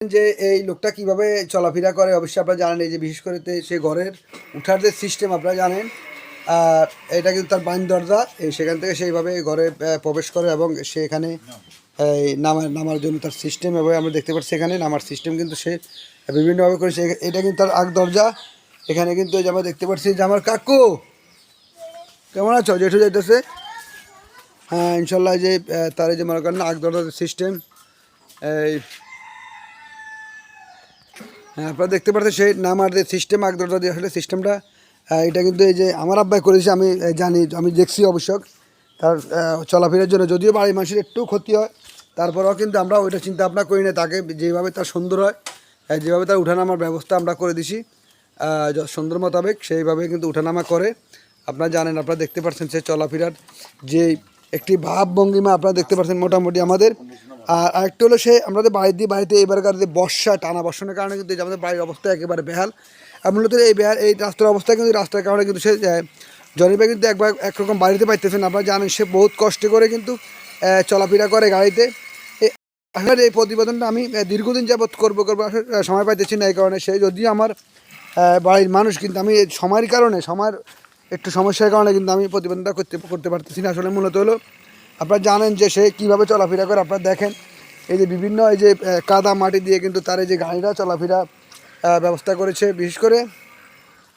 যে এই লোকটা কীভাবে চলাফেরা করে, অবশ্যই আপনারা জানেন, এই যে বিশেষ করে সে ঘরের উঠার যে সিস্টেম আপনারা জানেন। আর এটা কিন্তু তার বাইন দরজা সেখান থেকে সেইভাবে ঘরে প্রবেশ করে এবং সে এখানে নামার নামার জন্য তার সিস্টেম এবং আমরা দেখতে পাচ্ছি এখানে নামার সিস্টেম কিন্তু সে বিভিন্নভাবে করেছে এটা কিন্তু তার আগ দরজা। এখানে কিন্তু আমরা দেখতে পাচ্ছি যে আমার কাকু, কেমন আছো? জেঠু যাইতেছে। হ্যাঁ ইনশাল্লাহ যে তার এই যে মনে করেন আগ দরজার সিস্টেম এই আপনারা দেখতে পাচ্ছেন সেই নামার যে সিস্টেম আগ দরজা দিয়ে আসলে সিস্টেমটা এটা কিন্তু এই যে আমার আব্বাই করেছে, আমি জানি, আমি দেখছি অবশ্য তার চলাফেরার জন্য যদিও বাড়ির মানুষের একটু ক্ষতি হয়, তারপরেও কিন্তু আমরা ওইটা চিন্তা ভাবনা করি না, তাকে যেভাবে তার সুন্দর হয় যেভাবে তার উঠানামার ব্যবস্থা আমরা করে দিছি সুন্দর মোতাবেক সেইভাবে কিন্তু উঠানামা করে। আপনারা জানেন, আপনারা দেখতে পাচ্ছেন সে চলাফেরার যে একটি ভাব ভঙ্গিমা আপনারা দেখতে পাচ্ছেন মোটামুটি আমাদের। আর আরেকটা হলো সে আমাদের দিয়ে বাড়িতে এবারকার যে বর্ষা, টানা বর্ষণের কারণে কিন্তু আমাদের বাড়ির অবস্থা একেবারে বেহাল। আর মূলত এই বেহাল, এই রাস্তার অবস্থা কিন্তু, রাস্তার কারণে কিন্তু সে জনিবা কিন্তু একবার একরকম বাড়িতে পাইতেছেন আপনারা জানেন সে বহুত কষ্ট করে কিন্তু চলাফেরা করে গাড়িতে। আসলে এই প্রতিবেদনটা আমি দীর্ঘদিন যাবৎ করব করব সময় পাইতেছি না এই কারণে। সে যদি আমার বাড়ির মানুষ, কিন্তু আমি সময়ের কারণে, সময়ের একটু সমস্যার কারণে কিন্তু আমি প্রতিবেদনটা করতে করতে পারতেছি না। আসলে মূলত হলো আপনারা জানেন যে সে কীভাবে চলাফেরা করে, আপনারা দেখেন। এই যে বিভিন্ন, এই যে কাদা মাটি দিয়ে কিন্তু তার এই যে গাড়িটা চলাফেরা ব্যবস্থা করেছে। বিশেষ করে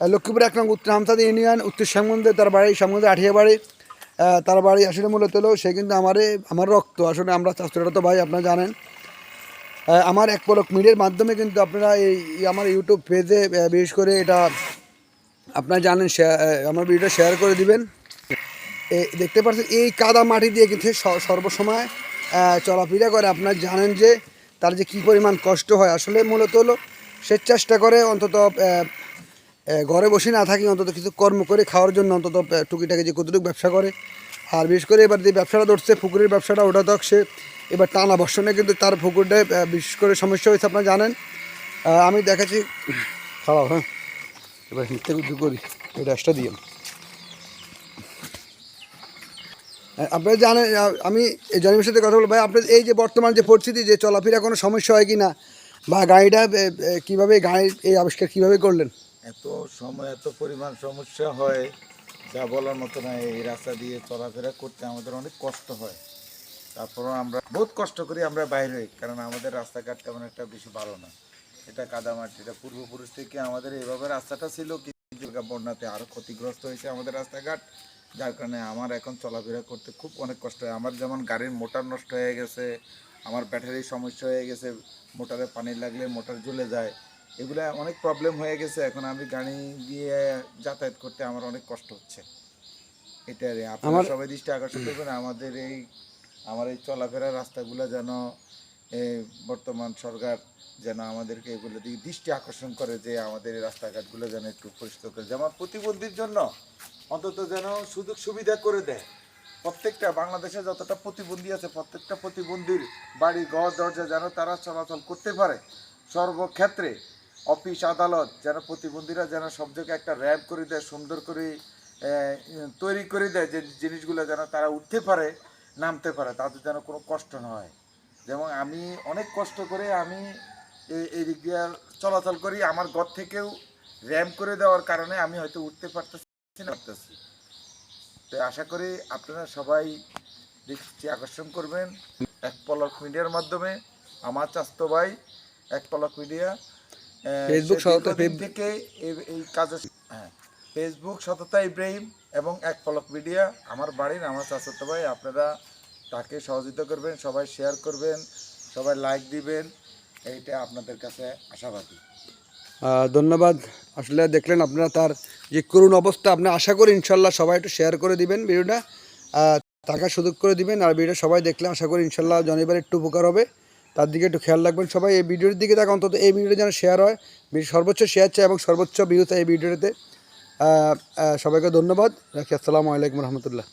লক্ষ্মীপুর এক নং উত্তর হামসাদ ইউনিয়ন, উত্তর শ্যামগঞ্জে তার বাড়ি শ্যামগঞ্জে আঠিয়া বাড়ি। তার বাড়ি আসলে মূলত হলো, সে কিন্তু আমারে, আমার রক্ত। আসলে আমরা তো ভাই, আপনারা জানেন। আমার এক পলক মিডিয়ার মাধ্যমে কিন্তু আপনারা এই আমার ইউটিউব পেজে বিশেষ করে এটা আপনারা জানেন আমার ভিডিওটা শেয়ার করে দিবেন। দেখতে পাচ্ছেন এই কাদা মাটি দিয়ে কিন্তু সর্বসময় চলাফেরা করে। আপনারা জানেন যে, তার যে কী পরিমাণ কষ্ট হয়। আসলে মূলত হলো, সে চেষ্টা করে অন্তত ঘরে বসে না থাকি, অন্তত কিছু কর্ম করে খাওয়ার জন্য অন্তত টুকিটাকি যে কতটুকু ব্যবসা করে। আর বিশেষ করে এবার যে ব্যবসাটা ধরছে, পুকুরের ব্যবসাটা, ওটা তো সে এবার টানা বর্ষণে কিন্তু তার পুকুরটায় বিশেষ করে সমস্যা হয়েছে, আপনারা জানেন। আমি দেখাচ্ছি। খাওয়া হ্যাঁ। এবার করি এটা এক্সট্রা দিও আপনারা জানেন আমি জনিমের সাথে কথা বলব। ভাই আপনার এই যে বর্তমান যে পরিস্থিতি, যে চলাফেরা কোনো সমস্যা হয় কি না বা গাড়িটা কীভাবে গাড়ির এই আবিষ্কার কীভাবে করলেন? এত সময়, এত পরিমাণ সমস্যা হয়, যা বলার মতো না এই রাস্তা দিয়ে চলাফেরা করতে আমাদের অনেক কষ্ট হয়। তারপরও আমরা বহুত কষ্ট করি আমরা বাইরে হই কারণ আমাদের রাস্তাঘাট তেমন একটা বেশি ভালো না। এটা কাদামাটি, এটা পূর্বপুরুষ থেকে আমাদের এইভাবে রাস্তাটা ছিল কিছু বন্যাতে আরও ক্ষতিগ্রস্ত হয়েছে আমাদের রাস্তাঘাট। যার কারণে আমার এখন চলাফেরা করতে খুব অনেক কষ্ট হয়। আমার যেমন গাড়ির মোটর নষ্ট হয়ে গেছে আমার ব্যাটারির সমস্যা হয়ে গেছে মোটরে পানি লাগলে মোটর জ্বলে যায় এগুলা অনেক প্রবলেম হয়ে গেছে। এখন আমি গাড়ি দিয়ে যাতায়াত করতে আমার অনেক কষ্ট হচ্ছে। এটারে আপনারা সবাই দৃষ্টি আকর্ষণ করবেন। আমাদের এই আমার এই চলাফেরার রাস্তাগুলো যেন বর্তমান সরকার যেন আমাদেরকে এগুলো দিকে দৃষ্টি আকর্ষণ করে যে আমাদের এই রাস্তাঘাটগুলো যেন একটু পরিষ্কার করে। যেমন প্রতিবন্ধীর জন্য অন্তত যেন সুযোগ সুবিধা করে দেয়। প্রত্যেকটা বাংলাদেশে যতটা প্রতিবন্ধী আছে, প্রত্যেকটা প্রতিবন্ধীর বাড়ি, ঘর, দরজা যেন তারা চলাচল করতে পারে। সর্বক্ষেত্রে অফিস, আদালত যেন প্রতিবন্ধীরা যেন সব জায়গায় একটা র্যাব করে দেয়, সুন্দর করে তৈরি করে দেয় যে জিনিসগুলো যেন তারা উঠতে পারে, নামতে পারে তাদের যেন কোনো কষ্ট না হয়। যেমন আমি অনেক কষ্ট করে আমি এই দিক দিয়ে চলাচল করি, আমার ঘর থেকেও র্যাম্প করে দেওয়ার কারণে আমি হয়তো উঠতে পারতেছি না পারতেছি তো আশা করি আপনারা সবাই দৃষ্টি আকর্ষণ করবেন। এক পলক মিডিয়ার মাধ্যমে আমার চাস্তো ভাই এক পলক মিডিয়া ফেসবুক থেকে এই- কাজে হ্যাঁ ফেসবুক সততা ইব্রাহিম এবং এক পলক মিডিয়া আমার বাড়ির আমার চাচাতো ভাই আপনারা তাকে সহযোগিতা করবেন সবাই শেয়ার করবেন সবাই লাইক দিবেন এইটা আপনাদের কাছে আশাবাদী। ধন্যবাদ। আসলে দেখলেন আপনারা তার যে করুণ অবস্থা আপনি আশা করি ইনশাল্লাহ সবাই একটু শেয়ার করে দিবেন ভিডিওটা। আহ, সুযোগ করে দিবেন আর ভিডিও সবাই দেখলে আশা করি ইনশাল্লাহ জনিবার একটু উপকার হবে। তার দিকে একটু খেয়াল রাখবেন সবাই এই ভিডিওর দিকে তাকে অন্তত এই ভিডিওটা যেন শেয়ার হয়। সর্বোচ্চ শেয়ার চাই এবং সর্বোচ্চ ভিউ চাই এই আহ, সবাইকে ধন্যবাদ। রাখি আসসালামু আলাইকুম রহমতুল্লাহ।